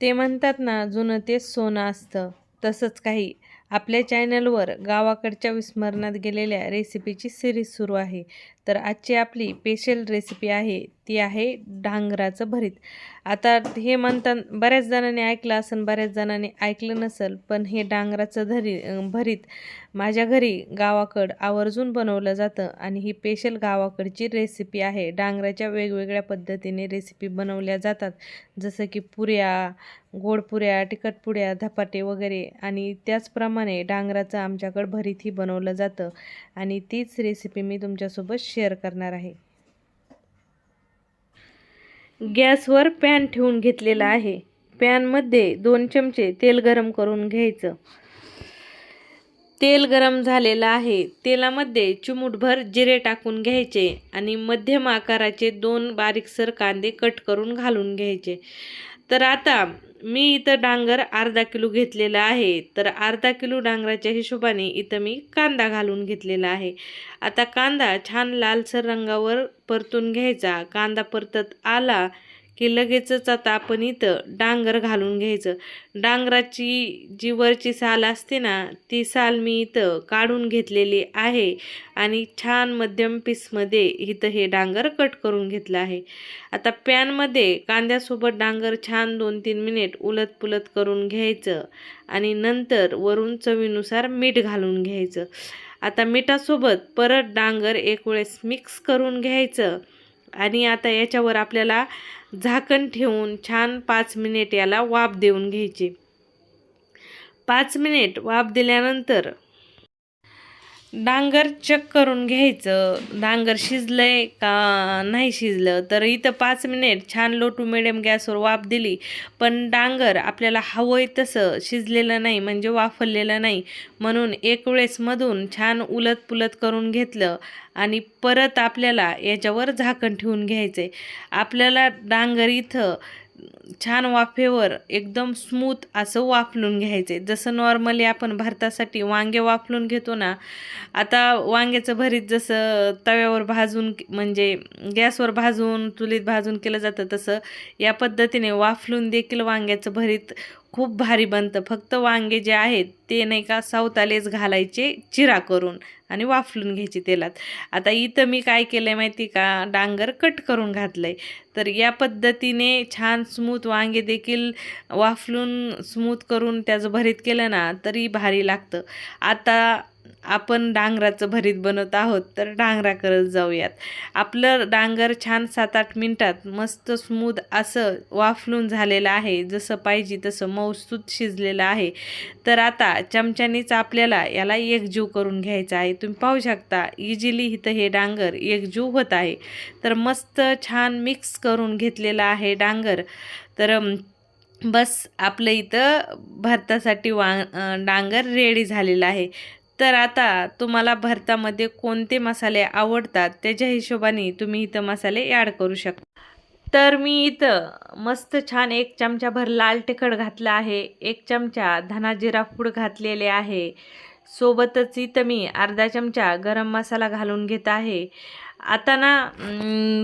ते म्हणतात ना जुनं तेच सोनं असतं. तसंच काही. आपल्या चॅनलवर गावाकडच्या विस्मरणात गेलेल्या रेसिपीची सिरीज सुरू आहे. तर आजची आपली स्पेशल रेसिपी आहे ती आहे डांगराचं भरीत. आता हे म्हणतात बऱ्याच जणांनी ऐकलं असेल बऱ्याच जणांनी ऐकलं नसेल पण हे डांगराचं धरी भरीत माझ्या घरी गावाकड आवर्जून बनवलं जातं आणि ही स्पेशल गावाकडची रेसिपी आहे. डांगराच्या वेगवेगळ्या पद्धतीने रेसिपी बनवल्या जातात. जसं की पुऱ्या गोडपुऱ्या तिखटपुऱ्या धपाटे वगैरे आणि त्याचप्रमाणे डांगराचं आमच्याकडं भरीतही बनवलं जातं. आणि तीच रेसिपी मी तुमच्यासोबत शेअर करणार आहे. गॅसवर पॅन ठेवून घेतलेला आहे. पॅनमध्ये दोन चमचे तेल गरम करून घ्यायचं. तेल गरम झालेलं आहे. तेलामध्ये चिमूटभर जिरे टाकून घ्यायचे आणि मध्यम आकाराचे दोन बारीकसर कांदे कट करून घालून घ्यायचे. तर आता मी इथं डांगर अर्धा किलो घेतलेला आहे. तर अर्धा किलो डांगराच्या हिशोबाने इथं मी कांदा घालून घेतलेला आहे. आता कांदा छान लालसर रंगावर परतून घ्यायचा. कांदा परतत आला की लगेचच आता आपण इथं डांगर घालून घ्यायचं. डांगराची जी वरची साल असते ना ती साल मी इथं काढून घेतलेली आहे आणि छान मध्यम पीसमध्ये इथं हे डांगर कट करून घेतलं आहे. आता पॅनमध्ये कांद्यासोबत डांगर छान दोन तीन मिनिट उलत पुलत करून घ्यायचं आणि नंतर वरून चवीनुसार मीठ घालून घ्यायचं. आता मिठासोबत परत डांगर एक वेळेस मिक्स करून घ्यायचं. आणि आता याच्यावर आपल्याला झाकण ठेवून छान पाच मिनिट याला वाफ देऊन घ्यायची. पाच मिनिट वाफ दिल्यानंतर डांगर चेक करून घ्यायचं. डांगर शिजलंय का नाही शिजलं? तर इथं पाच मिनिट छान लो टू मिडियम गॅसवर वाफ दिली. पण डांगर आपल्याला हवंय तसं. शिजलेलं नाही म्हणजे वाफरलेलं नाही. म्हणून एक वेळेस मधून छान उलत पुलत करून घेतलं आणि परत आपल्याला याच्यावर झाकण ठेवून घ्यायचं आहे आपल्याला डांगर इथं छान वाफेवर एकदम स्मूथ असं वाफलून घ्यायचं. आहे जसं नॉर्मली आपण भरतासाठी वांगे वाफलून घेतो ना आता वांग्याचं भरीत जसं तव्यावर भाजून म्हणजे गॅसवर भाजून चुलीत भाजून केलं जातं तसं या पद्धतीने वाफलून देखील वांग्याचं भरीत खूप भारी बनतं. फक्त वांगे जे आहेत ते नाही का सावतालेच घालायचे चिरा करून. आणि वाफलून घ्यायची तेलात. आता इथं मी काय केलं आहे माहिती का? डांगर कट करून घातलं आहे तर या पद्धतीने छान स्मूथ वांगे देखील वाफलून स्मूथ करून त्याचं भरीत केलं ना तरी भारी लागतं. आता आपण डांगराचं भरीत बनवत आहोत तर डांगरा करत जाऊयात. आपलं डांगर छान सात आठ मिनटात मस्त स्मूथ असं वाफलून झालेलं आहे. जसं पाहिजे तसं मऊसूत शिजलेलं आहे. तर आता चमच्यानीच आपल्याला याला एकजीव करून घ्यायचा आहे. तुम्ही पाहू शकता इझिली इथं हे डांगर एकजीव होत आहे. तर मस्त छान मिक्स करून घेतलेलं आहे डांगर. तर बस आपलं इथं भरतासाठी वा डांगर रेडी झालेलं आहे. तर आता तुम्हाला भरतामध्ये कोणते मसाले आवडतात? त्याच्या हिशोबाने तुम्ही इथं मसाले ॲड करू शकता. तर मी इथं मस्त छान एक चमचाभर लाल तिखट घातलं आहे. एक चमचा धना जिरा पूड घातलेले आहे. सोबतच इथं मी अर्धा चमचा गरम मसाला घालून घेत आहे. आता ना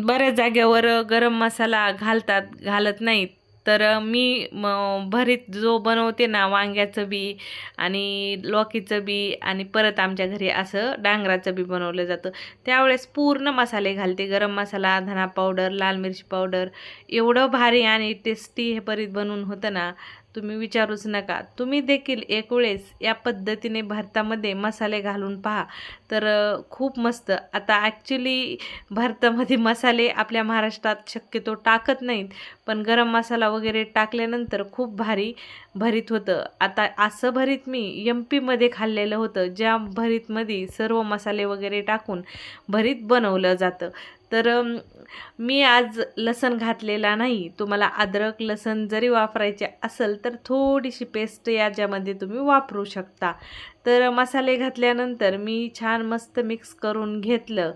बऱ्याच जागेवर गरम मसाला घालतात घालत नाहीत. तर मी म भरीत जो बनवते ना वांग्याचं बी आणि लौकीचं बी आणि परत आमच्या घरी असं डांगराचं बी बनवलं जातं. त्यावेळेस पूर्ण मसाले घालते. गरम मसाला धना पावडर लाल मिरची पावडर एवढं भारी आणि टेस्टी हे भरीत बनवून होतं ना तुम्ही विचारूच नका. तुम्ही देखील एक वेळेस या पद्धतीने भारतामध्ये मसाले घालून पहा. तर खूप मस्त. आता ॲक्च्युली भारतामध्ये मसाले आपल्या महाराष्ट्रात शक्यतो टाकत नाहीत. पण गरम मसाला वगैरे टाकल्यानंतर खूप भारी भरीत होतं. आता असं भरीत मी एम पीमध्ये खाल्लेलं होतं. ज्या भरीतमध्ये सर्व मसाले वगैरे टाकून भरीत बनवलं जातं. तर मी आज लसण घातलेला नाही. तुम्हाला अद्रक लसण जरी वापरायचे असेल तर थोडीशी पेस्ट याच्यामध्ये तुम्ही वापरू शकता. तर मसाले घातल्यानंतर मी छान मस्त मिक्स करून घेतलं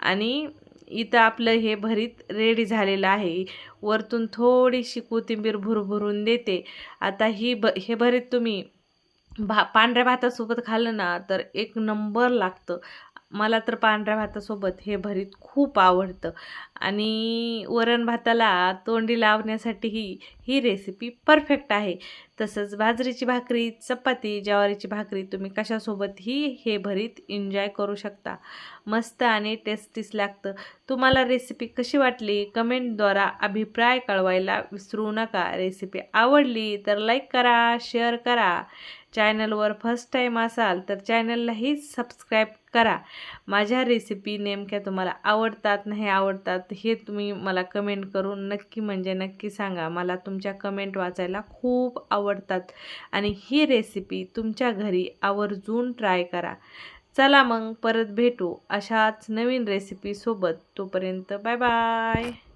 आणि इथं आपलं हे भरीत रेडी झालेलं आहे. वरतून थोडीशी कोथिंबीर भुरभुरून देते. आता ही ब हे भरीत तुम्ही भा पांढऱ्या भातासोबत खाल्लं ना तर एक नंबर लागतं. मला तर पांढऱ्या भातासोबत हे भरीत खूप आवडतं. आणि वरण भाताला तोंडी लावण्यासाठी ही ही रेसिपी परफेक्ट आहे. तसंच बाजरीची भाकरी चपाती ज्वारीची भाकरी तुम्ही कशासोबतही हे भरीत एन्जॉय करू शकता. मस्त आणि टेस्टीस लागतं. तुम्हाला रेसिपी कशी वाटली? कमेंटद्वारा अभिप्राय कळवायला विसरू नका. रेसिपी आवडली तर लाईक करा शेअर करा. चॅनलवर फर्स्ट टाईम असाल तर चॅनललाही सबस्क्राईब करा. माझ्या रेसिपी नेमक्या तुम्हाला आवडतात नाही आवडतात हे तुम्ही मला कमेंट करून नक्की म्हणजे नक्की सांगा. मला तुमच्या कमेंट वाचायला खूप आवडतात. आणि ही रेसिपी तुमच्या घरी आवर्जून ट्राय करा. चला मग परत भेटू अशाच नवीन रेसिपीसोबत तोपर्यंत बाय बाय